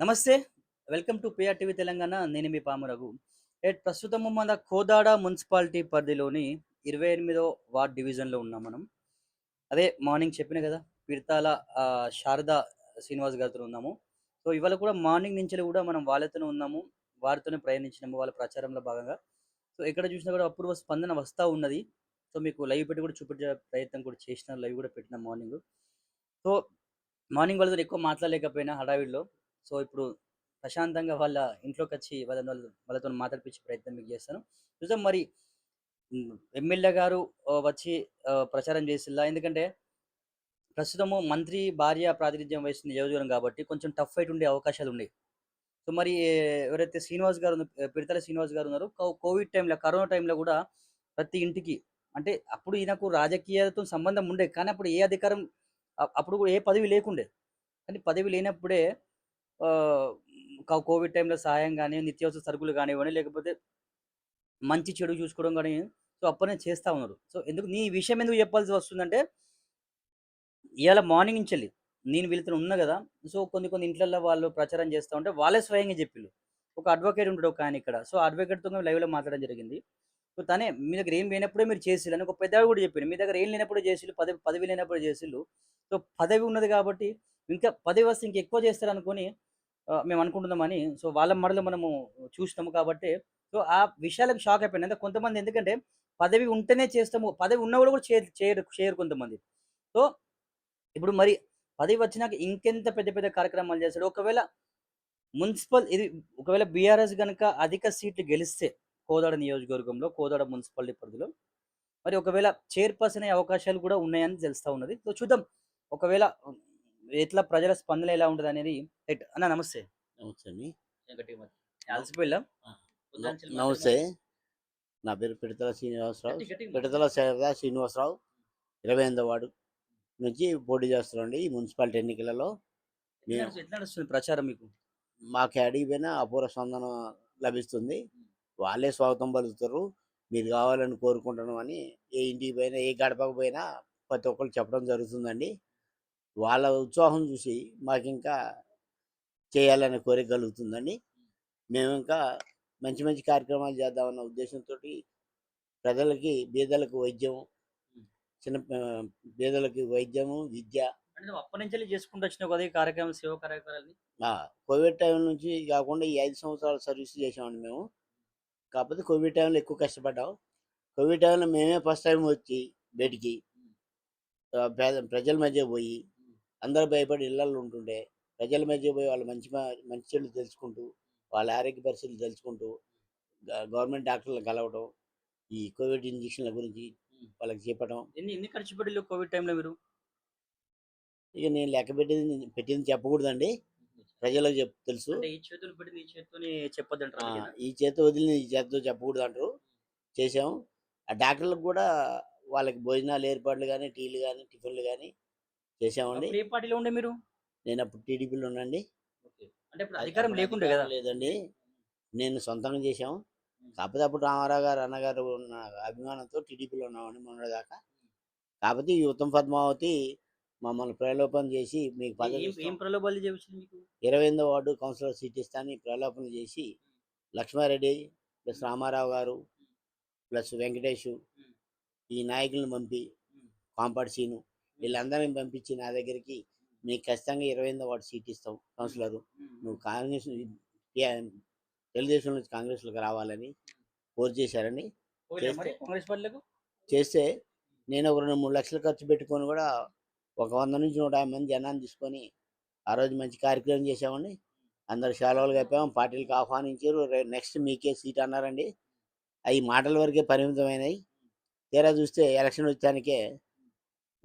నమస్తే welcome to PR TV Telangana. నేను మీ పామరఘు. ఎట్ ప్రస్తుతము మన కోదాడ మున్సిపాలిటీ పరిధిలోని ఇరవై ఎనిమిదో వార్డ్ డివిజన్లో ఉన్నాం మనం. అదే మార్నింగ్ చెప్పిన కదా పిడతాల శారదా శారద శ్రీనివాస్ గారితో ఉన్నాము. సో ఇవాళ కూడా మార్నింగ్ నుంచి కూడా మనం వాళ్ళతోనే ఉన్నాము వారితోనే ప్రయాణించినాము వాళ్ళ ప్రచారంలో భాగంగా. సో ఎక్కడ చూసినా కూడా అపూర్వ స్పందన వస్తూ ఉన్నది. సో మీకు లైవ్ పెట్టి కూడా చూపించే ప్రయత్నం కూడా చేసిన లైవ్ కూడా పెట్టిన మార్నింగ్. సో మార్నింగ్ వాళ్ళతో ఎక్కువ మాట్లాడలేకపోయినా హడావిడిలో సో ఇప్పుడు ప్రశాంతంగా వాళ్ళ ఇంట్లోకి వచ్చి వాళ్ళ వాళ్ళతో మాట్లాడిపించే ప్రయత్నం మీకు చేస్తాను. చూసాం మరి ఎమ్మెల్యే గారు వచ్చి ప్రచారం చేసిల్లా? ఎందుకంటే ప్రస్తుతము మంత్రి భార్య ప్రాతినిధ్యం వహిస్తున్న నియోజకవర్గం కాబట్టి కొంచెం టఫ్ ఫైట్ ఉండే అవకాశాలు ఉన్నాయి సో మరి ఎవరైతే శ్రీనివాస్ గారు పిడతల శ్రీనివాస్ గారు ఉన్నారు కోవిడ్ టైంలో కరోనా టైంలో కూడా ప్రతి ఇంటికి అంటే అప్పుడు ఈయనకు రాజకీయాలతో సంబంధం ఉండే. కానీ అప్పుడు ఏ అధికారం అప్పుడు కూడా ఏ పదవి లేకుండే. కానీ పదవి లేనప్పుడే కోవిడ్ టైంలో సహాయం కానీ నిత్యావసర సరుకులు కానివ్వండి లేకపోతే మంచి చెడు చూసుకోవడం కానీ సో అప్పనే చేస్తూ ఉన్నారు. సో ఎందుకు నీ విషయం ఎందుకు చెప్పాల్సి వస్తుందంటే ఇవాళ మార్నింగ్ నుంచి వెళ్ళి నేను వీళ్ళతో ఉన్నా కదా సో కొన్ని కొన్ని ఇంట్లలో వాళ్ళు ప్రచారం చేస్తూ ఉంటే వాళ్ళే స్వయంగా చెప్పిళ్ళు. ఒక అడ్వకేట్ ఉంటాడు ఒక ఆయన ఇక్కడ సో అడ్వకేట్తో లైవ్లో మాట్లాడడం జరిగింది. సో తనే మీ దగ్గర ఏం లేనప్పుడే మీరు చేసిల్లు అని ఒక పెద్దవాడు కూడా చెప్పిండు. మీ దగ్గర ఏం లేనప్పుడే చేసిల్లు పదవి పదవి లేనప్పుడు చేసిల్లు సో పదవి ఉన్నది కాబట్టి ఇంకా పదవి వస్తే ఇంకెక్కువ చేస్తారు అనుకొని మేము అనుకుంటున్నామని. సో వాళ్ళ మరలు మనము చూసినాము కాబట్టి. సో ఆ విషయాలకు షాక్ అయిపోయింది అంటే కొంతమంది ఎందుకంటే పదవి ఉంటేనే చేస్తాము. పదవి ఉన్నవాడు కూడా చేయరు చేయరు చేయరు కొంతమంది. సో ఇప్పుడు మరి పదవి వచ్చినాక ఇంకెంత పెద్ద పెద్ద కార్యక్రమాలు చేస్తాడు? ఒకవేళ మున్సిపల్ ఇది ఒకవేళ బీఆర్ఎస్ కనుక అధిక సీట్లు గెలిస్తే కోదాడ నియోజకవర్గంలో కోదాడ మున్సిపాలిటీ పరిధిలో. మరి ఒకవేళ చైర్పర్సన్ అయ్యే అవకాశాలు కూడా ఉన్నాయని తెలుస్తూ ఉన్నది. సో చూద్దాం. ఒకవేళ ఎట్లా ప్రజల స్పందన ఎలా ఉంటుంది అనేది రైట్ అన్న నమస్తే. నమస్తే అండి. అలసిపోయిలా న- నమస్తే. నా పేరు పిడతల శ్రీనివాసరావు. పిడతల శారదా శ్రీనివాసరావు. ఇరవై ఎనిమిదో వార్డు నుంచి పోటీ చేస్తున్నాండి ఈ మున్సిపాలిటీ ఎన్నికలలో. ఎట్లా నడుస్తుంది ప్రచారం మీకు? మాకు అడిగిపోయినా అపూర్వ స్పందన లభిస్తుంది. వాళ్ళే స్వాగతం పలుకుతారు. మీరు కావాలని కోరుకుంటున్నాం అని ఏ ఇంటికి పోయినా ఏ గడపకు పోయినా ప్రతి ఒక్కరు చెప్పడం జరుగుతుందండి. వాళ్ళ ఉత్సాహం చూసి మాకు ఇంకా చేయాలనే కోరిక కలుగుతుందండి. మేము ఇంకా మంచి మంచి కార్యక్రమాలు చేద్దామన్న ఉద్దేశంతో ప్రజలకి బీదలకు వైద్యం చిన్న బీదలకి వైద్యము విద్య అప్పటి నుంచి చేసుకుంటూ కదా ఈ కార్యక్రమం సేవ కార్యక్రమాలని కోవిడ్ టైం నుంచి కాకుండా ఈ ఐదు సంవత్సరాలు సర్వీస్ చేసామండి మేము. కాకపోతే కోవిడ్ టైంలో ఎక్కువ కష్టపడ్డాం. కోవిడ్ టైంలో మేమే ఫస్ట్ టైం వచ్చి బయటికి ప్రజల మధ్య పోయి అందరూ భయపడి ఇళ్ళల్లో ఉంటుండే. ప్రజల మధ్య పోయి వాళ్ళ మంచి మంచి చెడు తెలుసుకుంటూ వాళ్ళ ఆరోగ్య పరిస్థితులు తెలుసుకుంటూ గవర్నమెంట్ డాక్టర్లను కలవడం ఈ కోవిడ్ ఇంజక్షన్ల గురించి వాళ్ళకి చెప్పడం ఎన్ని ఎన్ని ఖర్చు పెట్టిల్లు కోవిడ్ టైంలో మీరు? ఇక నేను లెక్క పెట్టింది పెట్టింది చెప్పకూడదండి. ప్రజలకు చెప్ తెలుసు. ఈ చేతులు పెట్టి ఈ చేతితోని చెప్పొద్దు ఆ, అంటారు ఈ చేత వదిలి ఈ చేతితో చెప్పకూడదు అంటారు చేసాం ఆ డాక్టర్లకు కూడా వాళ్ళకి భోజనాలు ఏర్పాట్లు కానీ టీలు కానీ టిఫిన్లు కానీ చేసామండి. ఏ పార్టీలో ఉండే మీరు? నేను అప్పుడు టీడీపీలో ఉన్నాండి అంటే ఇప్పుడు అధికారం లేకుండే కదా? లేదండి. నేను సొంతంగా చేసాం కాకపోతే అప్పుడు రామారావు గారు అన్నగారు ఉన్న అభిమానంతో టీడీపీలో ఉన్నామండి మొన్నటిదాకా. కాకపోతే ఈ ఉత్తమ్ పద్మావతి మమ్మల్ని ప్రలోభం చేసి మీకు ఏం-. ప్రలోభాలు మీకు? ఇరవై ఎనిమిదో వార్డు కౌన్సిలర్ సీట్ ఇస్తానని ప్రలోభన చేసి లక్ష్మారెడ్డి ప్లస్ రామారావు గారు ప్లస్ వెంకటేష్ ఈ నాయకులను పంపి కాంపాడు సీను వీళ్ళందరినీ పంపించి నా దగ్గరికి నీకు ఖచ్చితంగా ఇరవై ఎనిమిదో వార్డు సీట్ ఇస్తాం కౌన్సిలర్. నువ్వు కాంగ్రెస్ తెలుగుదేశం నుంచి కాంగ్రెస్లోకి రావాలని కోరి చేశారని చేస్తే నేను ఒక రెండు మూడు లక్షలు ఖర్చు పెట్టుకొని కూడా ఒక వంద నుంచి నూట యాభై మంది జనాన్ని తీసుకొని ఆ రోజు మంచి కార్యక్రమం చేసామండి అందరు సెలవులు కప్పాము. పార్టీలకు ఆహ్వానించారు. నెక్స్ట్ మీకే సీట్ అన్నారండి. అవి మాటల వరకే పరిమితమైనవి తీరా చూస్తే ఎలక్షన్ వచ్చానికే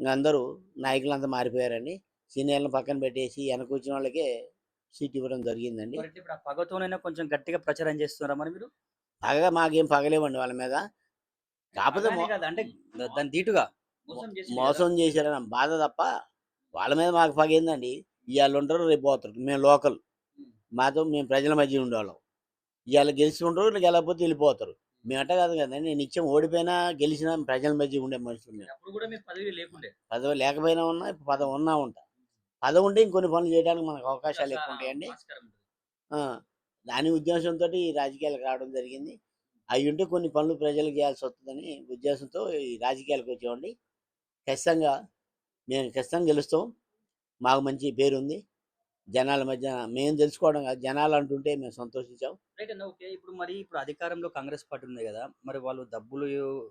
అందరూ నాయకులంతా మారిపోయారండి సీనియర్లను పక్కన పెట్టేసి వెనక వచ్చిన వాళ్ళకే సీట్ ఇవ్వడం జరిగిందండి. మరి ఇప్పుడు ఆ పగతోనైనా కొంచెం గట్టిగా ప్రచారం చేస్తున్నారా మరి మీరు? పగగా మాకేం పగలేవండి వాళ్ళ మీద. కాకపోతే అలానే మో- కాదు, అంటే దా- దాని దీటుగా మోసం చేశారని బాధ తప్ప వాళ్ళ మీద మాకు పగేందండి. ఇవాళ ఉంటారు రేపు పోతారు. మేము లోకల్. మాతో మేము ప్రజల మధ్య ఉండేవాళ్ళం. ఇవాళ గెలిచి ఉంటారు గెలకపోతే వెళ్ళిపోతారు. మేము అట్ట కాదు కదండి నిత్యం ఓడిపోయినా గెలిచినా ప్రజల మధ్య ఉండే మనుషులు పదవి లేకపోయినా ఉన్నా ఇప్పుడు పదవి ఉన్నా ఉంటా. పదవి ఉంటే ఇంకొన్ని పనులు చేయడానికి మనకు అవకాశాలు ఎక్కువ ఉంటాయండి. దాని ఉద్దేశంతో ఈ రాజకీయాలకు రావడం జరిగింది. అవి ఉంటే కొన్ని పనులు ప్రజలకు చేయాల్సి వస్తుందని ఉద్దేశంతో ఈ రాజకీయాలకు వచ్చామండి. ఖచ్చితంగా మేము ఖచ్చితంగా గెలుస్తాం. మాకు మంచి పేరు ఉంది జనాల మధ్య మేము తెలుసుకోవడం కాదు. జనాలు అంటుంటే మేము సంతోషించాం. రైట్ అన్న ఓకే. ఇప్పుడు మరి ఇప్పుడు అధికారంలో కాంగ్రెస్ పార్టీ ఉంది కదా మరి వాళ్ళు డబ్బులు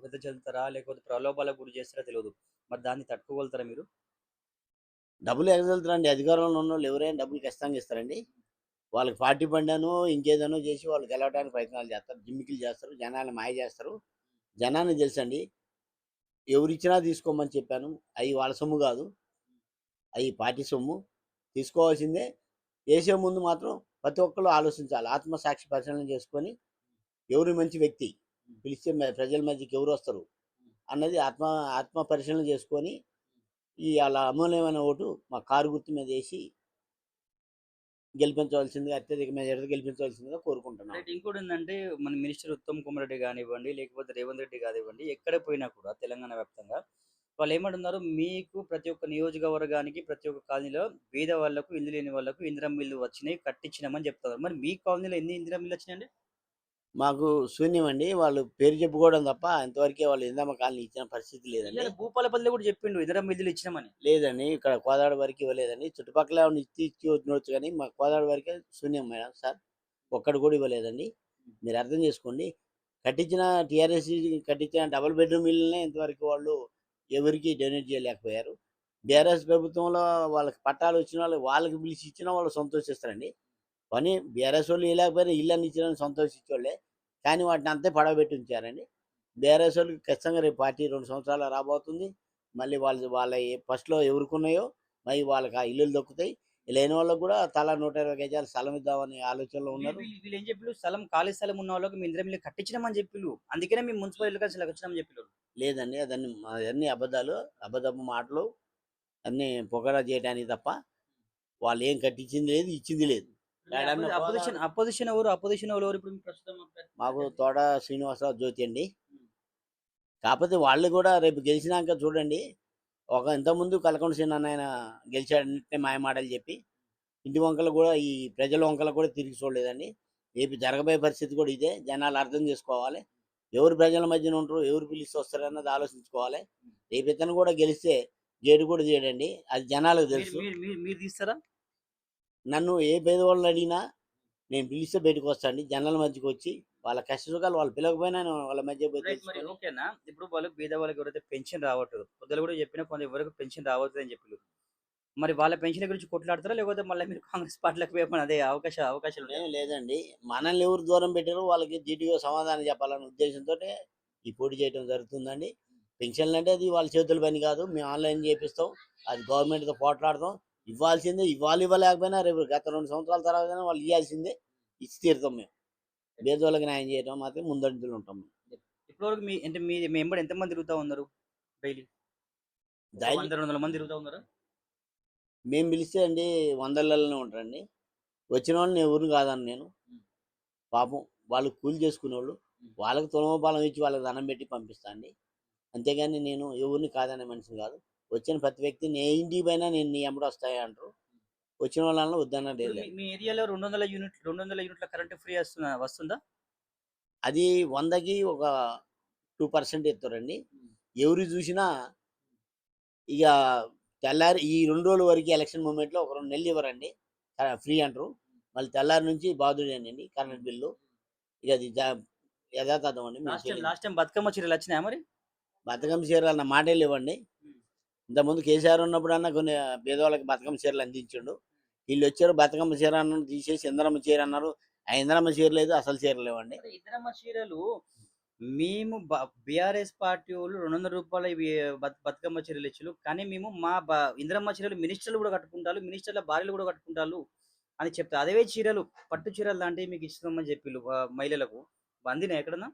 వెదజల్లుతారా లేకపోతే ప్రలోభాలకు గురి చేస్తారా తెలియదు మరి దాన్ని తట్టుకోగలుగుతారా మీరు? డబ్బులు ఎగజలుతారండి అధికారంలో ఉన్న వాళ్ళు ఎవరైనా డబ్బులు ఖచ్చితంగా ఇస్తారండి. వాళ్ళకి పార్టీ పండాను ఇంకేదనో చేసి వాళ్ళు గెలవడానికి ప్రయత్నాలు చేస్తారు. జిమ్మికిలు చేస్తారు. జనాన్ని మాయ చేస్తారు. జనాన్ని తెలుసండి ఎవరిచ్చినా తీసుకోమని చెప్పాను. అవి వాళ్ళ సొమ్ము కాదు. అవి పార్టీ సొమ్ము. తీసుకోవాల్సిందే. వేసే ముందు మాత్రం ప్రతి ఒక్కరు ఆలోచించాలి. ఆత్మసాక్షి పరిశీలన చేసుకొని ఎవరు మంచి వ్యక్తి పిలిస్తే ప్రజల మధ్యకి ఎవరు వస్తారు అన్నది ఆత్మ ఆత్మ పరిశీలన చేసుకొని ఈ అలా అమూల్యమైన ఓటు మా కారు గుర్తు మీద వేసి గెలిపించవలసిందిగా అత్యధిక మెజారిటీ గెలిపించవలసిందిగా కోరుకుంటున్నాను ఇంకోటి ఏంటంటే మన మినిస్టర్ ఉత్తమ్ కుమార్ రెడ్డి కానివ్వండి లేకపోతే రేవంత్ రెడ్డి కానివ్వండి ఎక్కడ పోయినా కూడా తెలంగాణ వ్యాప్తంగా వాళ్ళు ఏమంటున్నారు మీకు ప్రతి ఒక్క నియోజకవర్గానికి ప్రతి ఒక్క కాలనీలో బీద వాళ్ళకు ఇల్లు లేని వాళ్ళకు ఇందిరం మిల్లు వచ్చినాయి కట్టించినామని చెప్తున్నారు మరి మీ కాలనీలో ఎన్ని ఇందిరం మిల్లు వచ్చినాయండి? మాకు శూన్యం అండి. వాళ్ళు పేరు చెప్పుకోవడం తప్ప ఇంతవరకే వాళ్ళు ఇందమ్మ కాలనీ ఇచ్చిన పరిస్థితి లేదండి. భూపాలపల్లి కూడా చెప్పిండు ఇందిరం మిల్లులు ఇచ్చినామని. లేదండి. ఇక్కడ కోదాడ వరకు ఇవ్వలేదండి. చుట్టుపక్కల ఇచ్చి ఇచ్చి కానీ మా కోదాడ వరకే శూన్యం మేడం సార్. ఒక్కడు కూడా ఇవ్వలేదండి. మీరు అర్థం చేసుకోండి. కట్టించిన టీఆర్ఎస్ కట్టించిన డబుల్ బెడ్రూమ్ ఇల్లునే ఇంతవరకు వాళ్ళు ఎవరికి డొనేట్ చేయలేకపోయారు. బీఆర్ఎస్ ప్రభుత్వంలో వాళ్ళకి పట్టాలు వచ్చిన వాళ్ళు వాళ్ళకి పిలిచి ఇచ్చినా వాళ్ళు సంతోషిస్తారండి. పని బీఆర్ఎస్ వాళ్ళు ఇవ్వలేకపోయినా ఇల్లు అని ఇచ్చిన సంతోషించోళ్ళే కానీ వాటిని అంతే పడవబెట్టి ఉంచారండి. బీఆర్ఎస్ వాళ్ళకి ఖచ్చితంగా రేపు పార్టీ రెండు సంవత్సరాలు రాబోతుంది. మళ్ళీ వాళ్ళు వాళ్ళ ఫస్ట్లో ఎవరుకున్నాయో మరి వాళ్ళకి ఆ ఇల్లులు దొక్కుతాయి. లేని వాళ్ళకి కూడా తలా నూట ఇరవై గజాలు స్థలం ఇద్దామని ఆలోచనలో ఉన్నారు. వీళ్ళు ఏం చెప్పిళ్ళు? స్థలం ఖాళీ స్థలం ఉన్న వాళ్ళకి మీ ఇందిరం కట్టించినామని చెప్పిళ్ళు. అందుకనే మీ మున్సిపల్ కలిసి వచ్చినామని చెప్పిళ్ళు. లేదండి. అదన్ని అవన్నీ అబద్ధాలు అబద్ధపు మాటలు అన్నీ పొగడా చేయడానికి తప్ప వాళ్ళు ఏం కట్టించింది లేదు ఇచ్చింది లేదు. అపోజిషన్ అపోజిషన్ ఎవరు? అపోజిషన్ ఎవరు ఇప్పుడు ప్రస్తుతం మాకు తోట శ్రీనివాసరావు జ్యోతి అండి. కాకపోతే వాళ్ళు కూడా రేపు గెలిచినాక చూడండి. ఒక ఇంతకుముందు కలకొండ సీన్ ఆయన గెలిచాడంటే మాయ మాటలు చెప్పి ఇంటి వంకలు కూడా ఈ ప్రజల వంకలు కూడా తిరిగి చూడలేదండి. రేపు జరగబోయే పరిస్థితి కూడా ఇదే. జనాలు అర్థం చేసుకోవాలి. ఎవరు ప్రజల మధ్యన ఉంటారు ఎవరు పిలిచి వస్తారు అన్నది ఆలోచించుకోవాలి. రేపు ఇతను కూడా గెలిస్తే గేటు కూడా చేయడండి అది జనాలకు తెలుసు. మీరు- తీస్తారా? నన్ను ఏ పేదవాళ్ళని అడిగినా నేను పిలిస్తే బయటకు వస్తాండి జనాల మధ్యకి వచ్చి వాళ్ళ కష్ట సుఖాలు వాళ్ళు పిలవకపోయినా నేను వాళ్ళ మధ్య ఓకేనా? ఇప్పుడు వాళ్ళు వాళ్ళకి ఎవరైతే పెన్షన్ రావట్లేదు పొద్దులు కూడా చెప్పినా కొంత ఎవరికి పెన్షన్ రావట్లేదు అని చెప్పి మరి వాళ్ళ పెన్షన్ గురించి కొట్లాడతారా? లేకపోతే మళ్ళీ మీరు కాంగ్రెస్ పార్టీలకు వేయమని అదే అవకాశ అవకాశాలు ఏం లేదండి. మనల్ని ఎవరు దూరం పెట్టారో వాళ్ళకి జీటీఓ సమాధానం చెప్పాలనే ఉద్దేశంతో ఈ పోటీ చేయడం జరుగుతుందండి. పెన్షన్లు అంటే అది వాళ్ళ చేతుల పని కాదు. మేము ఆన్లైన్ చేపిస్తాం. అది గవర్నమెంట్తో పోట్లాడతాం. ఇవ్వాల్సిందే ఇవ్వాలి ఇవ్వలేకపోయినా రేపు గత రెండు సంవత్సరాల తర్వాత వాళ్ళు ఇవ్వాల్సిందే. ఇచ్చి తీరుతాం మేము. పేదోళ్ళకి న్యాయం చేయడం మాత్రం ముందంజలు ఉంటాం మేము. ఇప్పటివరకు మీ అంటే మీ మీ ఎంబడి ఎంతమంది తిరుగుతూ ఉన్నారు డైలీ? డైలీ వంద రెండు వందల మంది తిరుగుతూ ఉన్నారు? మేము పిలిస్తే అండి వందలలోనే ఉంటారండి. వచ్చిన వాళ్ళని ఎవరు కాదని నేను. పాపం వాళ్ళు కూలి చేసుకునే వాళ్ళు వాళ్ళకి తులమపాలం ఇచ్చి వాళ్ళకి దండం పెట్టి పంపిస్తా అండి. అంతేగాని నేను ఎవరిని కాదనే మనిషిని కాదు. వచ్చిన ప్రతి వ్యక్తిని ఏ ఇంటికి పైన నేను నీ ఎంబడి వస్తాయి అంటారు. వచ్చిన వాళ్ళని వద్దన్న ఇప్పుడు లేదు మీ- మీ ఏరియాలో రెండు వందల యూనిట్ రెండు వందల యూనిట్ల కరెంట్ ఫ్రీ వస్తుందా వస్తుందా? అది వందకి ఒక టూ పర్సెంట్ ఎత్తారండి ఎవరు చూసినా ఇక తెల్లారి ఈ రెండు రోజుల వరకు ఎలక్షన్ మూమెంట్లో ఒక రెండు నెలలు ఇవ్వరండి. ఫ్రీ అంటారు. మళ్ళీ తెల్లారి నుంచి బాధుడే అండి కరెంట్ బిల్లు. ఇక అది యథాతథం అండి లాస్ట్ టైం బతుకమ్మ చీరలు వచ్చినాయా మరి? బతుకమ్మ చీరలు అన్న మాటే లేవండి. ఇంతకుముందు కేసీఆర్ ఉన్నప్పుడు అన్న కొన్ని పేదవాళ్ళకి బతుకమ్మ చీరలు అందించిండు. వీళ్ళు వచ్చారు బతుకమ్మ చీర అన్నారు తీసేసి ఇంద్రమ్మ చీర అన్నారు. ఆ ఇంద్రమ్మ చీర లేదు అసలు చీర లేవండి. అరే ఇద్దరమ్మ చీరలు మేము బీఆర్ఎస్ పార్టీ వాళ్ళు రెండు వందల రూపాయలు బతుకమ్మ చీరలు ఇచ్చారు కానీ మేము మా ఇందిరమ్మ చీరలు మినిస్టర్లు కూడా కట్టుకుంటారు మినిస్టర్ల భార్యలు కూడా కట్టుకుంటారు అని చెప్తారు. అదే చీరలు పట్టు చీరలు లాంటివి మీకు ఇస్తున్నామని చెప్పి మహిళలకు. అందినా ఎక్కడన్నా?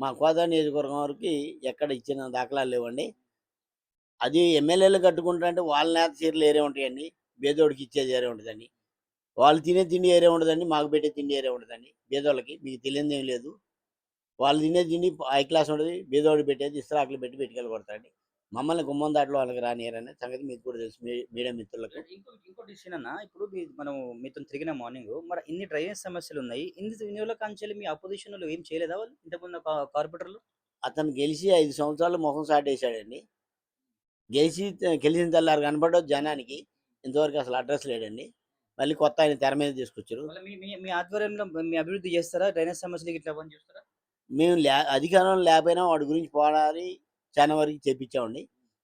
మా కోదా నియోజకవర్గం వరకు ఎక్కడ ఇచ్చిన దాఖలాలు లేవండి. అది ఎమ్మెల్యేలు కట్టుకుంటారంటే వాళ్ళ నేత చీరలు ఏరే ఉంటాయండి. బేదోడికి ఇచ్చేది ఏరే ఉంటుందండి. వాళ్ళు తినే తిండి ఏరే ఉండదండి. మాకు పెట్టే తిండి ఏరే ఉండదండి. బేదోళ్ళకి మీకు తెలియదు లేదు. వాళ్ళు తినే తిండి హై క్లాస్ ఉంటుంది బేదోడికి పెట్టేది ఇస్త్రాకులు పెట్టి పెట్టుకెళ్ళి కొడతారండి. మమ్మల్ని గుమ్మం దాటిలో వాళ్ళకి రానియరనే సంగతి మీకు కూడా తెలుసు మీడియా మిత్రులకు. ఇంకో ఇంకో డిసిషన్ అన్న ఇప్పుడు మనం మీతో తిరిగిన మార్నింగ్ మరి ఇన్ని డ్రైనేజ్ సమస్యలు ఉన్నాయి ఇన్ని వినియోగ కాంచెలు మీ అపోజిషన్ ఏం చేయలేదా వాళ్ళు? ఇంతకుముందు కార్పొరేటర్లు? అతను గెలిచి ఐదు సంవత్సరాలు ముఖం సాటేశాడండి గెలిచి గెలిచిన తెల్లారు కనపడదు జనానికి ఇంతవరకు అసలు అడ్రస్ లేడండి. మళ్ళీ కొత్త ఆయన తెర మీద తీసుకొచ్చారు. మీ ఆధ్వర్యంలో మీ అభివృద్ధి చేస్తారా? డ్రైనేజ్ సమస్యలు ఇట్లా పని చేస్తారా? మేము లే అధికారంలో లేకపోయినా వాడి గురించి పోరాడి చాలా వరకు చెప్పించామండి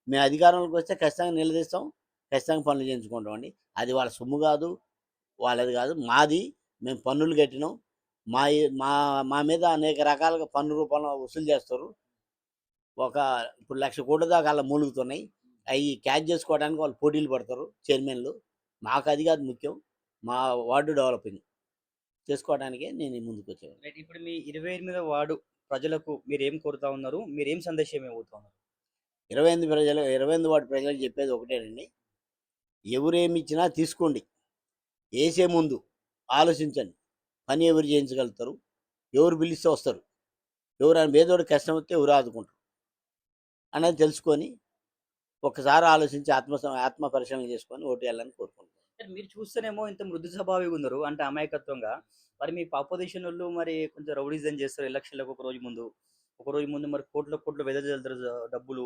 మేము అధికారంలోకి వస్తే ఖచ్చితంగా నిలదీస్తాం ఖచ్చితంగా పనులు చేయించుకుంటాం అండి. అది వాళ్ళ సొమ్ము కాదు వాళ్ళది కాదు మాది. మేము పన్నులు కట్టినాం. మా మా మా మీద అనేక రకాలుగా పన్ను రూపంలో వసూలు చేస్తారు. ఒక ఇప్పుడు లక్ష కోట్ల దాకా అలా మూలుగుతున్నాయి. అవి క్యాచ్ చేసుకోవడానికి వాళ్ళు పోటీలు పడతారు చైర్మన్లు. మాకు అది కాదు ముఖ్యం. మా వార్డు డెవలపింగ్. చేసుకోవడానికే నేను ముందుకు వచ్చాను ఇప్పుడు మీ ఇరవై ఎనిమిదో వార్డు ప్రజలకు మీరు ఏం కోరుతా ఉన్నారు? మీరు ఏం సందేశం ఇవ్వబోతా ఉన్నారు? ఇరవై ఎనిమిది ప్రజలు ఇరవై ఎనిమిది వాటి ప్రజలకు చెప్పేది ఒకటేనండి ఎవరేమి ఇచ్చినా తీసుకోండి. వేసే ముందు ఆలోచించండి. పని ఎవరు చేయించగలుగుతారు? ఎవరు పిలిస్తే వస్తారు? ఎవరు పేదోడు కష్టం వస్తే ఎవరు ఆదుకుంటారు? అనేది తెలుసుకొని ఒకసారి ఆలోచించి ఆత్మ ఆత్మ పరిశ్రమ చేసుకొని ఓటు వేయాలని కోరుకుంటున్నాను. మీరు చూస్తేనేమో ఇంత మృదు స్వభావిగా ఉన్నారు. అంటే అమాయకత్వంగా. మరి మీ అపోజిషన్ వాళ్ళు మరి కొంచెం రౌడీజం చేస్తారు ఎలక్షన్లకు ఒక రోజు ముందు. ఒక రోజు ముందు మరి కోట్ల కోట్ల వెదజల్లుతారు డబ్బులు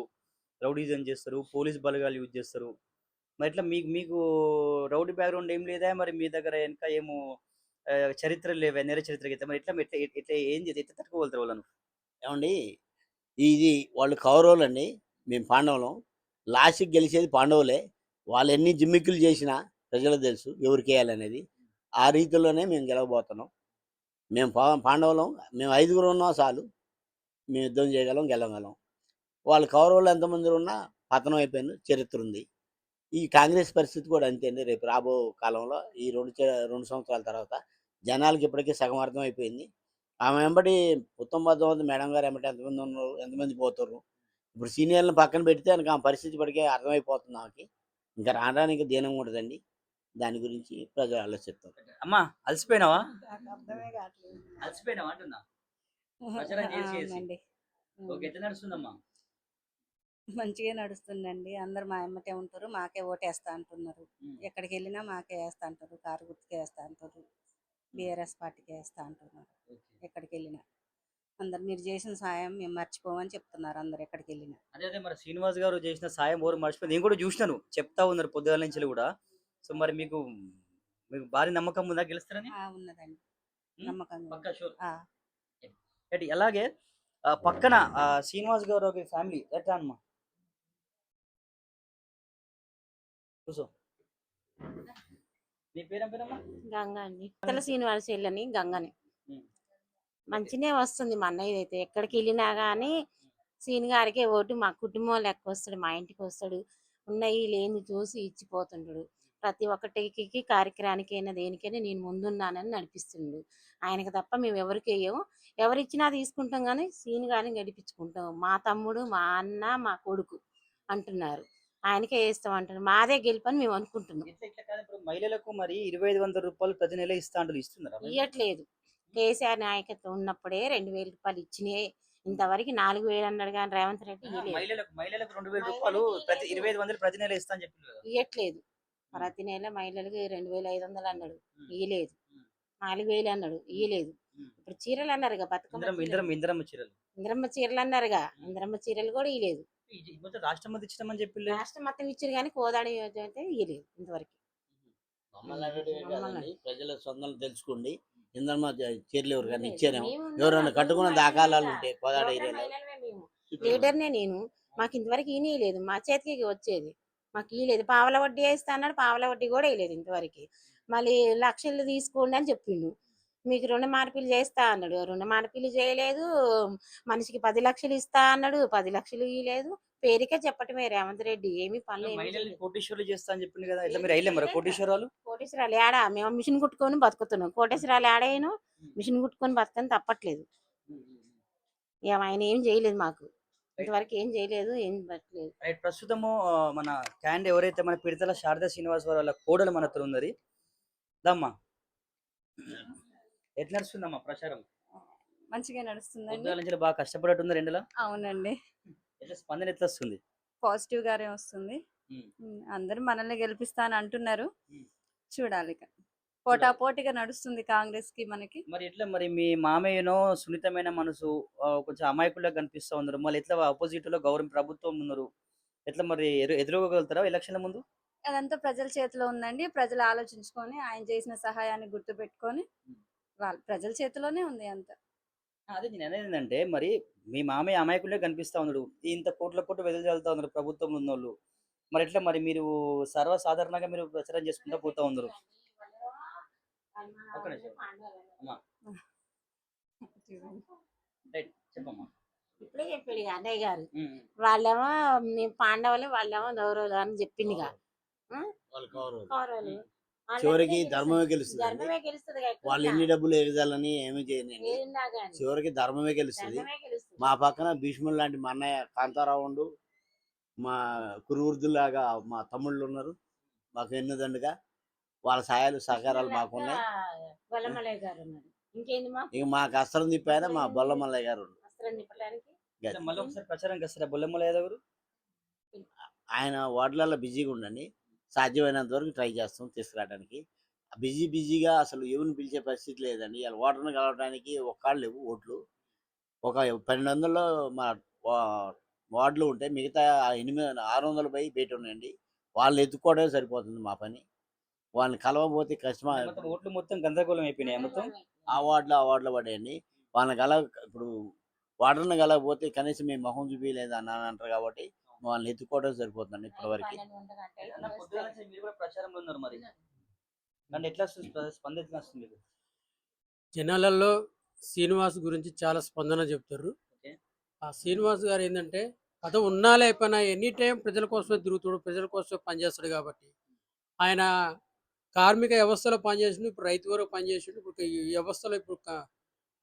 రౌడీజం చేస్తారు. పోలీస్ బలగాలు యూజ్ చేస్తారు. మరి ఇట్లా మీకు మీకు రౌడీ బ్యాక్గ్రౌండ్ ఏం లేదా? మరి మీ దగ్గర వెనక ఏమో చరిత్ర లేవా? నేర చరిత్ర అయితే మరి ఇట్లా ఇట్లా ఇట్లా ఏం చేసి ఎట్లా తట్టుకోగలుగుతారు వాళ్ళను? ఏమండి ఇది వాళ్ళు కౌరవులండి. మేము పాండవులం. లాస్ట్కి గెలిచేది పాండవులే. వాళ్ళు ఎన్ని జిమ్మిక్కులు చేసినా ప్రజలకు తెలుసు ఎవరికి వేయాలనేది. ఆ రీతిలోనే మేము గెలవబోతున్నాం. మేము పా- పాండవులం మేము ఐదుగురు ఉన్నాం చాలు. మేము యుద్ధం చేయగలం గెలవగలం. వాళ్ళు కౌరవులు ఎంతమంది ఉన్నా పతనం అయిపోయిన చరిత్ర ఉంది. ఈ కాంగ్రెస్ పరిస్థితి కూడా అంతే అండి రేపు రాబో కాలంలో ఈ రెండు రెండు సంవత్సరాల తర్వాత జనాలకి ఇప్పటికీ సగం అర్థం అయిపోయింది. ఆమె వెంబడి ఉత్తమ భద్రవంతి మేడం గారు వెంబడి ఎంతమంది ఉన్నారు ఎంతమంది పోతారు ఇప్పుడు సీనియర్లను పక్కన పెడితే ఆయనకి ఆ పరిస్థితి ఇప్పటికే అర్థమైపోతుంది ఆమెకి. ఇంకా రావడానికి దీనం ఉండదండి. దాని గురించి ప్రజలు ఆలోచిస్తారు. అమ్మా అలసిపోయినావా? అలసిపోయినావా అంటున్నా? ప్రచారం చేసి చేసి. అవునండి. ఓకే ఎట్లా నడుస్తుందమ్మా? మంచిగా నడుస్తుందండి. అందరు మా ఎమ్మటే ఉంటారు మాకే ఓటేస్తా అంటున్నారు. ఉమ్. ఎక్కడికి వెళ్ళినా మాకే వేస్తా అంటారు కారు గుర్తుకే వేస్తా అంటారు బీఆర్ఎస్ పార్టీకి వేస్తా అంటున్నారు. ఓకే. ఎక్కడికి వెళ్ళినా. అందరు మీరు చేసిన సాయం మేము మర్చిపోమని చెప్తున్నారు అందరు ఎక్కడికి వెళ్ళినా. అదే అదే మరి శ్రీనివాస్ గారు చేసిన సాయం ఎవరు మర్చిపోయింది నేను కూడా చూసినాను. చెప్తా ఉన్నారు పొద్దుగాల నుంచి కూడా. సో మరి మీకు మీకు భారీ నమ్మకం ఉందా గెలుస్తారని? ఆ, ఉన్నదండి. ఉమ్? నమ్మకంగా ఉంది. పక్కా షూర్. ఆ, ఏంటి అలాగే ఆ, పక్కన ఆ, శ్రీనివాస్ గారు ఒక ఫ్యామిలీ ఎట్లా అమ్మా? కూర్చో నీ పేరేం పేరమ్మా? గంగ అండి. ఇతల శ్రీనివాస చెల్లని గంగని. ఉమ్. మంచినే వస్తుంది మా అన్నయ్య అయితే. ఎక్కడికి వెళ్ళినా కానీ సీని గారికి ఓటు మా కుటుంబం లెక్క వస్తాడు మా ఇంటికి వస్తాడు. ఉన్నాయి లేని చూసి ఇచ్చిపోతుంటాడు. ప్రతి ఒక్కటికి కార్యక్రమానికైనా దేనికైనా నేను ముందున్నానని నడిపిస్తుండు. ఆయనకు తప్ప మేము ఎవరికి వేయము. ఎవరు ఇచ్చినా తీసుకుంటాం కానీ సీని గారిని గడిపించుకుంటాం మా తమ్ముడు మా అన్న మా కొడుకు అంటున్నారు. ఆయనకే వేస్తాం అంటున్నారు. మాదే గెలుపని మేము అనుకుంటున్నాం. మహిళలకు మరి ఇరవై ఐదు వందల రూపాయలు ప్రతి నెల ఇస్తా అంటారు ఇస్తున్నారా? ఇవ్వట్లేదు కేసీఆర్ నాయకత్వం ఉన్నప్పుడే రెండు వేల రూపాయలు ఇచ్చినాయి. ఇంతవరకు నాలుగు వేలు అన్నాడు కానీ రేవంత్ రెడ్డి మహిళలకు మహిళలకు రెండు వేల రూపాయలు ప్రతి. ఇరవై ఐదు వందలు ప్రతి నెల ఇస్తా అని ఇవ్వట్లేదు ప్రతి నెల మహిళలకు రెండు వేల ఐదు వందలు అన్నాడు. ఇయ్యలేదు. నాలుగు వేలు అన్నాడు. ఇయ్యలేదు. ఇప్పుడు చీరలు అన్నారుగా బతుకమ్మ. ఇంద్రం ఇంద్రమ్మ చీరలు. ఇంద్రమ్మ చీరలు అన్నారుగా ఇంద్రమ్మ చీరలు కూడా ఇయ్యలేదు. రాష్ట్రం ఇచ్చినామని చెప్పి రాష్ట్రం మొత్తం ఇచ్చారు కానీ కోదాడి అయితే ఇయ్యలేదు ఇంతవరకు. ప్రజల సొంతం తెలుసుకోండి. ఇందరమా చీరలు ఎవరు కానీ ఇయ్యలేదు. ఇచ్చారేమో ఎవరైనా కట్టుకున్న. దాఖలాలు ఉంటాయి కోదాడ ఏరియాలో. లీడర్నే నేను. మాకు ఇంతవరకు ఈయనలేదు మా చేతికి వచ్చేది. మాకు ఇయ్యలేదు. పావల వడ్డీ వేస్తా అన్నాడు. పావల వడ్డీ కూడా వేయలేదు ఇంతవరకు. మళ్ళీ లక్షలు తీసుకోండి అని చెప్పిండు. మీకు రుణ మార్పిలు చేస్తా అన్నాడు. రుణ మార్పిలు చేయలేదు. మనిషికి పది లక్షలు ఇస్తా అన్నాడు. పది లక్షలు ఇయ్యలేదు. పేరుకే చెప్పటమే రేవంత్ రెడ్డి. ఏమి పనులు. కోటీశ్వరులు చేస్తా అని చెప్పింది కదా ఇట్లా మీరు అయ్యలే మరి కోటీశ్వరాలు? కోటేశ్వరాలు ఏడా మేము మిషన్ కుట్టుకొని బతుకుతున్నాం. కోటేశ్వరాలు ఏడాయను మిషన్ కుట్టుకొని బతకని తప్పట్లేదు. ఆయన ఏం చేయలేదు మాకు. ఇంతవరకు ఏం చేయలేదు ఏం పట్టలేదు. రైట్ ప్రస్తుతము మన క్యాండ్ ఎవరైతే మన పిడతల శారదా శ్రీనివాస్ వారి వాళ్ళ కోడలు మన అతను ఉన్నది దమ్మా. ఎట్లా నడుస్తుందమ్మా ప్రచారం? మంచిగా నడుస్తుందండి. పొద్దుగాల నుంచి బాగా కష్టపడేట్టున్నారు ఎండలో అవునండి. ఎట్లా స్పందన ఎట్లా వస్తుంది? పాజిటివ్ గానే వస్తుంది. ఉమ్. ఉమ్, అందరూ మనల్ని గెలిపిస్తా అని అంటున్నారు. ఉమ్. చూడాలి ఇక పోటా పోటీగా నడుస్తుంది కాంగ్రెస్కి మనకి. మరి ఎట్లా మరి మీ మామయ్యనో సున్నితమైన మనసు కొంచెం అమాయకుల్లా కనిపిస్తా ఉన్నారు. మళ్ళీ ఎట్లా ఆపోజిట్లో గవర్నమెంట్ ప్రభుత్వం ఉన్నారు. ఎట్లా మరి ఎదు ఎదురుకోగలుగుతారా ఎలక్షన్ల ముందు? అదంతా ప్రజల చేతిలో ఉందండి. ప్రజలు ఆలోచించుకొని ఆయన చేసిన సహాయాన్ని గుర్తు పెట్టుకొని వాళ్ళ ప్రజల చేతిలోనే ఉంది అంత. అదే నేను అనేది ఏంటంటే మరి మీ మామయ్య అమాయకులే కనిపిస్తా ఉన్నాడు. ఇంత కోట్ల కోట్లు వెదలు చల్లుతా ఉన్నారు ప్రభుత్వం ఉన్నోళ్ళు. మరి ఎట్లా మరి మీరు సర్వసాధారణంగా మీరు ప్రచారం చేసుకుంటా పోతా ఉన్నారు? ఒక్క నిమిషం. అమ్మా. రైట్ చెప్పమ్మా. ఇప్పుడే చెప్పాడు అన్నయ్య గారు. వాళ్ళేమో మేము పాండవులు వాళ్ళేమో గౌరవులు అని చెప్పింది కౌరవులు. చివరికి. ధర్మమే గెలుస్తుంది ధర్మమే గెలుస్తుంది వాళ్ళు. ఎన్ని డబ్బులు ఎగజాలని ఏమి గానీ. చివరికి ధర్మమే గెలుస్తుంది. ధర్మమే గెలుస్తుంది. మా పక్కన భీష్ముడు లాంటి మా అన్నయ్య కాంతారావు ఉండు మా కురువృద్ధులాగా మా తమ్ముళ్ళు ఉన్నారు. మాకు ఎన్నుదండుగా వాళ్ళ సహాయాలు సహకారాలు మాకు ఉన్నాయి గారు ఉన్నారు. ఇంకేంది మా? ఇక మాకు అస్త్రం తిప్పాయన మా బొల్ల మల్లయ్య గారు తిప్పడానికి మళ్ళీ ఒకసారి వస్తారా గారు? ఆయన వార్డులలో బిజీగా ఉండండి. సాధ్యమైనంత వరకు ట్రై చేస్తాం తీసుకురావడానికి. బిజీ బిజీగా అసలు ఎవరిని పిలిచే పరిస్థితి లేదండి. ఇలా ఓటర్ని కలవడానికి ఒక్కళ్ళు లేవు ఓట్లు. ఒక పన్నెండు వందల్లో మా వా- వార్డులు ఉంటాయి మిగతా ఎనిమిది ఆరు వందల పై బయట ఉన్నాయండి వాళ్ళు ఎత్తుకోవడమే సరిపోతుంది మా పని. వాళ్ళని కలవబోతే కష్టమా? మొత్తం ఓట్లు మొత్తం గందరగోళం అయిపోయినాయి మొత్తం? ఆ వార్డులో ఆ వార్డులో పడేయండి. వాళ్ళని కల ఇప్పుడు వార్డులను కలగపోతే కనీసం మేము మొహం చూపించలేదు అని అంటారు కాబట్టి వాళ్ళని ఎత్తుకోవడం సరిపోతుందండి ఇప్పటివరకు. అన్న, ఎట్లా వస్తుంది జనాలలో శ్రీనివాస్ గురించి చాలా స్పందన చెప్తారు. ఆ శ్రీనివాస్ గారు ఏంటంటే అతను ఉన్నా లేకపోయినా ఎనీ టైం ప్రజల కోసమే తిరుగుతాడు ప్రజల కోసమే పనిచేస్తాడు కాబట్టి. ఆయన కార్మిక వ్యవస్థలో పనిచేసిండు ఇప్పుడు రైతు వరకు పనిచేసిండు ఇప్పుడు ఈ వ్యవస్థలో ఇప్పుడు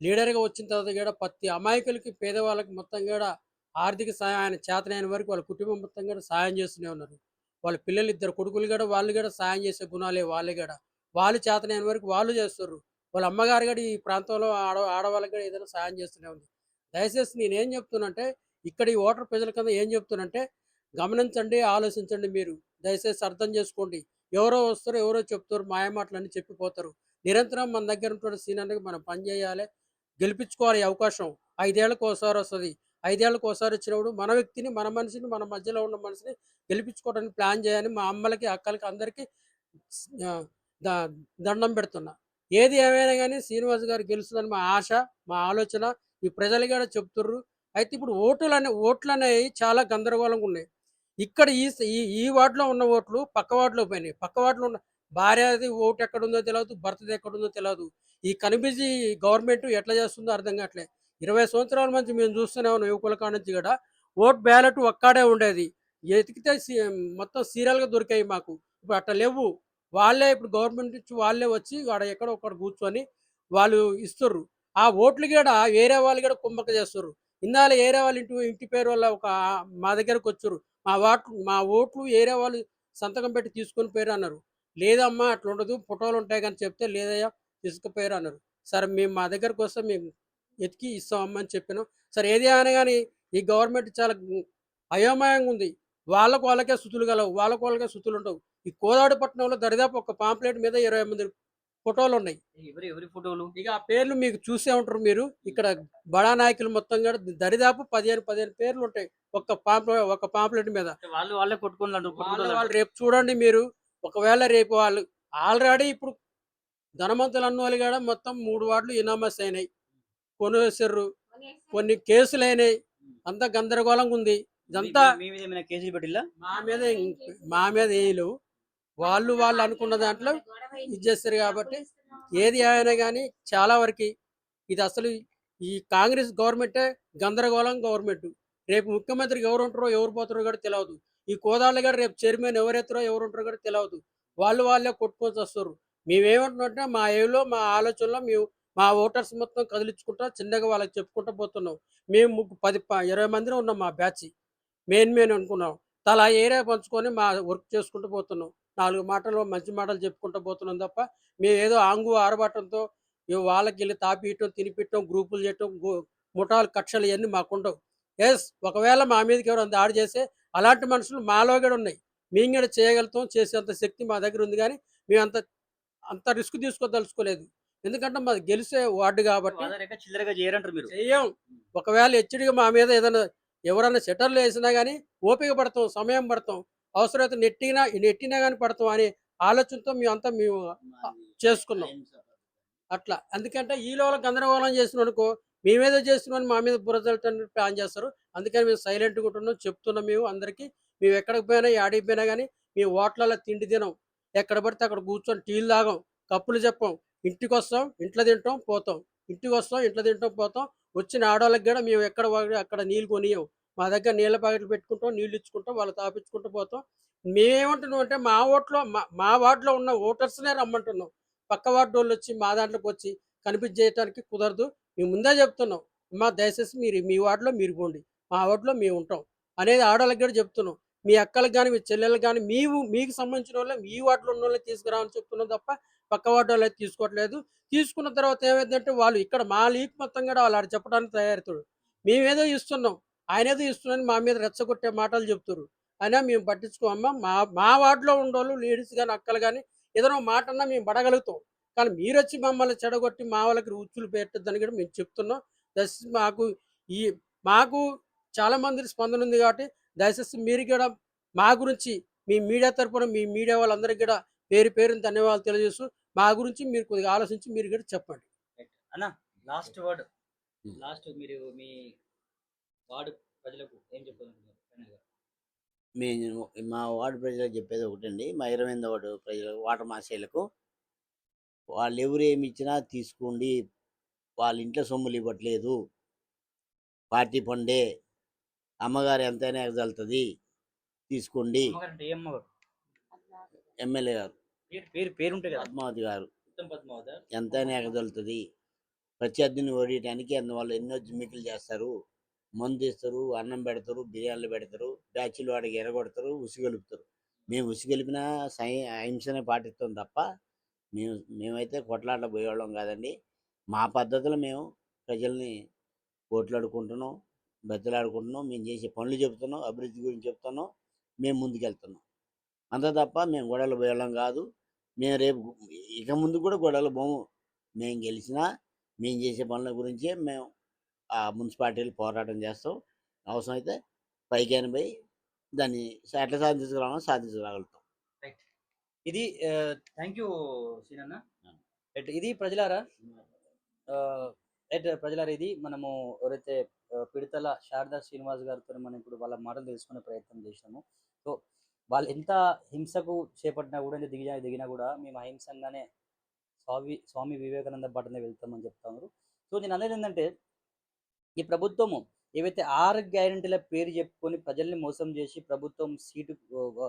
లీడర్గా వచ్చిన తర్వాత కూడా ప్రతి అమాయకులకి పేదవాళ్ళకి మొత్తం కూడా ఆర్థిక సహాయం ఆయన చేతనైన వరకు వాళ్ళ కుటుంబం మొత్తం కూడా సహాయం చేస్తూనే ఉన్నారు. వాళ్ళ పిల్లలు ఇద్దరు కొడుకులు కూడా వాళ్ళు కూడా సాయం చేసే గుణాలే వాళ్ళే కూడా. వాళ్ళు చేతనైన వరకు వాళ్ళు చేస్తారు వాళ్ళ అమ్మగారు కూడా ఈ ప్రాంతంలో ఆడ ఆడవాళ్ళకి కూడా ఏదైనా సహాయం చేస్తూనే ఉంది. దయచేసి నేనేం చెప్తున్నంటే ఇక్కడ ఈ ఓటర్ ప్రజల కింద ఏం చెప్తున్నంటే గమనించండి ఆలోచించండి మీరు. దయచేసి అర్థం చేసుకోండి. ఎవరో వస్తారు ఎవరో చెప్తారు మాయమాటలన్నీ చెప్పిపోతారు. నిరంతరం మన దగ్గర ఉన్నటువంటి సీనియర్కి మనం పని చేయాలి గెలిపించుకోవాలి అవకాశం. ఐదేళ్ళకు ఒకసారి వస్తుంది. ఐదేళ్ళకు ఒకసారి వచ్చినప్పుడు మన వ్యక్తిని మన మనిషిని మన మధ్యలో ఉన్న మనిషిని గెలిపించుకోవడానికి ప్లాన్ చేయాలని మా అమ్మలకి అక్కలకి అందరికీ దండం పెడుతున్నా. ఏది ఏమైనా కానీ శ్రీనివాస్ గారు గెలుస్తుందని మా ఆశ మా ఆలోచన ఈ ప్రజలు కూడా చెప్తుర్రు. అయితే ఇప్పుడు ఓట్లు అనే ఓట్లు అనేవి చాలా గందరగోళంగా ఉన్నాయి. ఇక్కడ ఈ ఈ ఈ వార్డులో ఉన్న ఓట్లు పక్క వార్డులో పోయినాయి. పక్క వార్డులో ఉన్న భార్యది ఓటు ఎక్కడుందో తెలియదు భర్తది ఎక్కడ ఉందో తెలియదు ఈ కనిపించి గవర్నమెంట్ ఎట్లా చేస్తుందో అర్థం కావట్లే. ఇరవై సంవత్సరాల నుంచి మేము చూస్తూనే ఉన్నాం యువకుల నుంచి కూడా. ఓట్ బ్యాలెట్ ఒక్కడే ఉండేది. ఎతికితే మొత్తం సీరియల్గా దొరికాయి మాకు. ఇప్పుడు అట్లా లేవు. వాళ్ళే ఇప్పుడు గవర్నమెంట్ నుంచి వాళ్ళే వచ్చి వాడ ఎక్కడో ఒకటి కూర్చొని వాళ్ళు ఇస్తుర్రు. ఆ ఓట్లు కూడా వేరే వాళ్ళు కూడా కుమ్మక చేస్తుర్రు. ఇందాల ఏరే వాళ్ళ ఇంటి ఇంటి పేరు వల్ల ఒక మా దగ్గరకు వచ్చారు మా వాట్లు మా ఓట్లు ఏరే వాళ్ళు సంతకం పెట్టి తీసుకొని పోయారు అన్నారు. లేదమ్మా అట్లా ఉండదు ఫోటోలు ఉంటాయి కానీ చెప్తే లేదయ్యా తీసుకుపోయారు అన్నారు. సరే మేము మా దగ్గరకు వస్తే మేము ఎతికి ఇస్తామమ్మా అని చెప్పినాం. సరే ఏది అయినా కానీ ఈ గవర్నమెంట్ చాలా అయోమయంగా ఉంది. వాళ్ళకు వాళ్ళకే సుతులు గలవు వాళ్ళకు వాళ్ళకే సుతులు ఉండవు. ఈ కోదాడు పట్టణంలో దరిదాపు ఒక పాంప్లెట్ మీద ఇరవై మంది ఫోటోలు ఉన్నాయి ఎవరి ఫోటోలు? ఇక ఆ పేర్లు మీకు చూసే ఉంటారు మీరు. ఇక్కడ బడా నాయకులు మొత్తం కూడా దరిదాపు పదిహేను పదిహేను పేర్లు ఉంటాయి. ఒక పాంప్లెట్ ఒక పాంప్లెట్ మీద. వాళ్ళు వాళ్ళే కొట్టుకుని వాళ్ళు రేపు చూడండి మీరు. ఒకవేళ రేపు వాళ్ళు ఆల్రెడీ ఇప్పుడు ధనవంతులు అన్న వాళ్ళు కూడా మొత్తం మూడు వార్డులు ఇనామస్ అయినాయి. కొనేసారు కొన్ని కేసులు అయినాయి. అంతా గందరగోళంగా ఉంది. ఇదంతా మీ మీద మా మీద మీద వేయలేవు వాళ్ళు వాళ్ళు అనుకున్న దాంట్లో ఇది చేస్తారు కాబట్టి ఏది అయినా కానీ చాలా వరకు ఇది అసలు ఈ కాంగ్రెస్ గవర్నమెంటే గందరగోళం గవర్నమెంట్. రేపు ముఖ్యమంత్రి ఎవరు ఉంటారో ఎవరు పోతారో కూడా తెలియదు ఈ కోదాళ్ళు కూడా రేపు చైర్మన్ ఎవరెత్తారో ఎవరు ఉంటారో కూడా తెలియదు వాళ్ళు వాళ్ళే కొట్టుకొని వస్తారు. మేమేమంటున్నట్టే మా ఏలో మా ఆలోచనలో మేము మా ఓటర్స్ మొత్తం కదిలించుకుంటా చిన్నగా వాళ్ళకి చెప్పుకుంటూ పోతున్నాం. మేము ముగ్గు పది ప- ఇరవై మంది ఉన్నాం మా బ్యాచ్. మెయిన్ మెయిన్ అనుకున్నాం. తలా ఏరియా పంచుకొని మా వర్క్ చేసుకుంటూ పోతున్నాం. నాలుగు మాటలు మంచి మాటలు చెప్పుకుంటూ పోతున్నాం తప్ప మేము ఏదో ఆంగు ఆరబట్టంతో ఇవి వాళ్ళకి వెళ్ళి తాపియటం తినిపియటం గ్రూపులు చేయటం ముఠాలు కక్షలు ఇవన్నీ మాకుండవు. ఎస్ ఒకవేళ మా మీదకి ఎవరు దాడి చేస్తే అలాంటి మనుషులు మాలో కూడా ఉన్నాయి. మేము కూడా చేయగలుగుతాం చేసేంత శక్తి మా దగ్గర ఉంది కానీ మేము అంత అంత రిస్క్ తీసుకోదలుచుకోలేదు. ఎందుకంటే మాది గెలిచే వార్డు కాబట్టి చెయ్యం. ఒకవేళ హెచ్చడిగా మా మీద ఏదైనా ఎవరైనా షటర్లు వేసినా కానీ ఓపిక పడతాం సమయం పడతాం. అవసరమైతే నెట్టినా నెట్టినా కానీ పడతాం అనే ఆలోచనతో మేమంతా మేము చేసుకున్నాం. అట్లా. ఎందుకంటే ఈ లోపల గందరగోళం చేసిన అనుకో మేమేదో చేస్తున్నాం మా మీద బురదలటని ప్లాన్ చేస్తారు. అందుకని మేము సైలెంట్గా ఉంటున్నాం చెప్తున్నాం మేము అందరికీ. మేము ఎక్కడికి పోయినా ఆడికి పోయినా కానీ మేము ఓట్లలో తిండి తినం. ఎక్కడ పడితే అక్కడ కూర్చొని టీలు తాగం కప్పులు చెప్పం. ఇంటికి వస్తాం ఇంట్లో తింటాం పోతాం. ఇంటికి వస్తాం ఇంట్లో తింటాం పోతాం. వచ్చిన ఆడవాళ్ళకి కూడా మేము ఎక్కడ వాడి- అక్కడ నీళ్ళు కొనియం మా దగ్గర నీళ్ళ ప్యాకెట్లు పెట్టుకుంటాం నీళ్ళు ఇచ్చుకుంటాం వాళ్ళు తాపించుకుంటూ పోతాం. మేమేమంటున్నాం అంటే మా ఓట్లో మా మా వార్డులో ఉన్న ఓటర్స్నే రమ్మంటున్నాం. పక్క వార్డు వాళ్ళు వచ్చి మా దాంట్లోకి వచ్చి కనిపించేయటానికి కుదరదు. మేము ముందే చెప్తున్నాం మా దయచేసి మీరు మీ వార్డులో మీరు పోండి మా వార్డులో మేము ఉంటాం అనేది ఆడవాళ్ళకి కూడా చెప్తున్నాం. మీ అక్కలకు కానీ మీ చెల్లెలకు కానీ మీవు మీకు సంబంధించిన వాళ్ళే మీ వార్డులో ఉన్న వాళ్ళే తీసుకురావని చెప్తున్నాం తప్ప పక్క వార్డు వాళ్ళు అయితే తీసుకోవట్లేదు. తీసుకున్న తర్వాత ఏమైందంటే వాళ్ళు ఇక్కడ మా లీక్ మొత్తం కూడా వాళ్ళు అక్కడ చెప్పడానికి తయారవుతాడు మేమేదో ఇస్తున్నాం ఆయన ఏదో ఇస్తున్నాను మా మీద రెచ్చగొట్టే మాటలు చెప్తారు అయినా మేము పట్టించుకోమమ్మా మా మా వార్డులో ఉండోళ్ళు లేడీస్ కానీ అక్కలు కానీ ఏదైనా మాట అన్నా మేము పడగలుగుతాం. కానీ మీరు వచ్చి మమ్మల్ని చెడగొట్టి మా వాళ్ళకి ఉచ్చులు పెట్టద్దని కూడా మేము చెప్తున్నాం. దయచేసి మాకు ఈ మాకు చాలా మంది స్పందన ఉంది కాబట్టి దయచేసి మీరు కూడా మా గురించి మీ మీడియా తరపున మీ మీడియా వాళ్ళందరికీ కూడా పేరు పేరుని ధన్యవాదాలు తెలియజేస్తూ మా గురించి మీరు కొద్దిగా ఆలోచించి మీరు కూడా చెప్పండి. అన్న లాస్ట్ వర్డ్. Hmm. లాస్ట్ మీరు మీ వార్డు ప్రజలకు ఏం చెప్పాలనుకుంటున్నారు. మేము మా వార్డు ప్రజలకు చెప్పేది ఒకటండి. మా ఇరవై ఎనిమిది వార్డు ప్రజలకు వాటర్ మాసేలకు వాళ్ళు ఎవరు ఏమి ఇచ్చినా తీసుకోండి. వాళ్ళ ఇంట్లో సొమ్ములు ఇవ్వట్లేదు. పార్టీ పండే అమ్మగారు ఎంతైనా ఎగజలుతుంది. తీసుకోండి. ఎమ్మెల్యే గారు. పేరు పేరు పేరు ఉంటాయి కదా పద్మావతి గారు. ఎంతైనా ఎగజలుతుంది. ప్రత్యర్థిని ఓడియటానికి అందువల్ల ఎన్నో జిమ్మికులు చేస్తారు. మందు ఇస్తారు అన్నం పెడతారు బిర్యానీలు పెడతారు బ్యాచ్లు వాడికి ఎరగొడతారు ఉసిగలుపుతారు మేము ఉసిగలిపిన సై అహింసనే పాటిస్తాం తప్ప మేము మేమైతే కొట్లాట పోయేవాళ్ళం కాదండి. మా పద్ధతిలో మేము ప్రజల్ని కోట్లాడుకుంటున్నాం బెత్తలాడుకుంటున్నాం మేము చేసే పనులు చెప్తున్నాం అభివృద్ధి గురించి చెప్తున్నాం మేము ముందుకెళ్తున్నాం. అంత తప్ప మేము గొడవలు పోయేవాళ్ళం కాదు. మేము రేపు ఇక ముందు కూడా గొడవలు పోము. మేము గెలిచినా మేము చేసే పనుల గురించే మేము ఆ మున్సిపాలిటీలు పోరాటం చేస్తాం. అవసరమైతే పైకి పోయి దాన్ని ఎట్లా సాధించగలమో సాధించగలుగుతాం ఇది థ్యాంక్ యూ సీనన్న. ఇది ప్రజలారా? రైట్ ప్రజలారా ఇది? మనము ఎవరైతే పిడతల శారదా శ్రీనివాస్ గారితో మనం ఇప్పుడు వాళ్ళ మాటలు తెలుసుకునే ప్రయత్నం చేసినాము. సో వాళ్ళు ఎంత హింసకు చేపట్టినా కూడా దిగినా దిగినా కూడా మేము అహింసంగానే స్వామి స్వామి వివేకానంద బాటనే వెళ్తామని చెప్తా ఉన్నారు. సో నేను అనేది ఏంటంటే ఈ ప్రభుత్వము ఏవైతే ఆరు గ్యారంటీల పేరు చెప్పుకొని ప్రజల్ని మోసం చేసి ప్రభుత్వం సీటు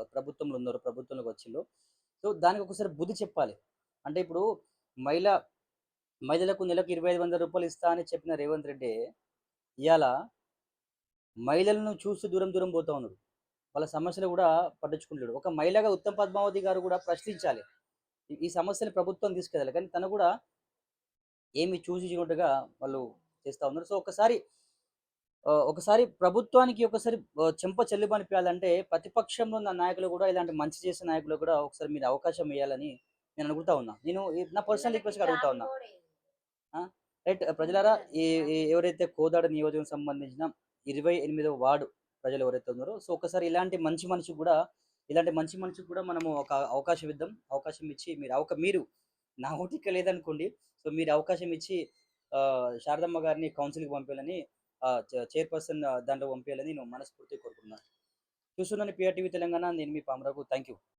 ప్రభుత్వంలో ఉన్నారో ప్రభుత్వంలోకి వచ్చిందో సో దానికి ఒకసారి బుద్ధి చెప్పాలి. అంటే ఇప్పుడు మహిళ మహిళలకు నెలకు ఇరవై ఐదు వందల రూపాయలు ఇస్తా అని చెప్పిన రేవంత్ రెడ్డి ఇవాళ మహిళలను చూస్తూ దూరం దూరం పోతా ఉన్నాడు. వాళ్ళ సమస్యలు కూడా పట్టించుకుంటాడు ఒక మహిళగా ఉత్తమ్ పద్మావతి గారు కూడా ప్రశ్నించాలి. ఈ- ఈ సమస్యని ప్రభుత్వం తీసుకెళ్ళాలి. కానీ తను కూడా ఏమి చూసి చూడగా వాళ్ళు చేస్తూ ఉన్నారు. సో ఒకసారి ఒకసారి ప్రభుత్వానికి ఒకసారి చెంప చెల్లిబు అనిపించాలంటే ప్రతిపక్షంలో ఉన్న నాయకులు కూడా ఇలాంటి మంచి చేసే నాయకులు కూడా ఒకసారి మీరు అవకాశం ఇవ్వాలని నేను అడుగుతా ఉన్నా. నేను నా పర్సనల్ రిక్వెస్ట్ అడుగుతా ఉన్నా. రైట్ ప్రజలారా ఎవరైతే కోదాడ నియోజకం సంబంధించిన ఇరవై ఎనిమిదవ వార్డు ప్రజలు ఎవరైతే ఉన్నారో సో ఒకసారి ఇలాంటి మంచి మనిషికి కూడా ఇలాంటి మంచి మనిషికి కూడా మనము ఒక అవకాశం ఇద్దాం. అవకాశం ఇచ్చి మీరు అవక మీరు నా ఓటిక లేదనుకోండి సో మీరు అవకాశం ఇచ్చి శారదమ్మ గారిని కౌన్సిల్కి పంపించాలని చైర్పర్సన్ దాంట్లో పంపేయాలని నేను మనస్ఫూర్తిగా కోరుకుంటున్నాను. చూస్తున్నాను పిఆర్టీవీ తెలంగాణ నేను మీ పామరాకు. Thank you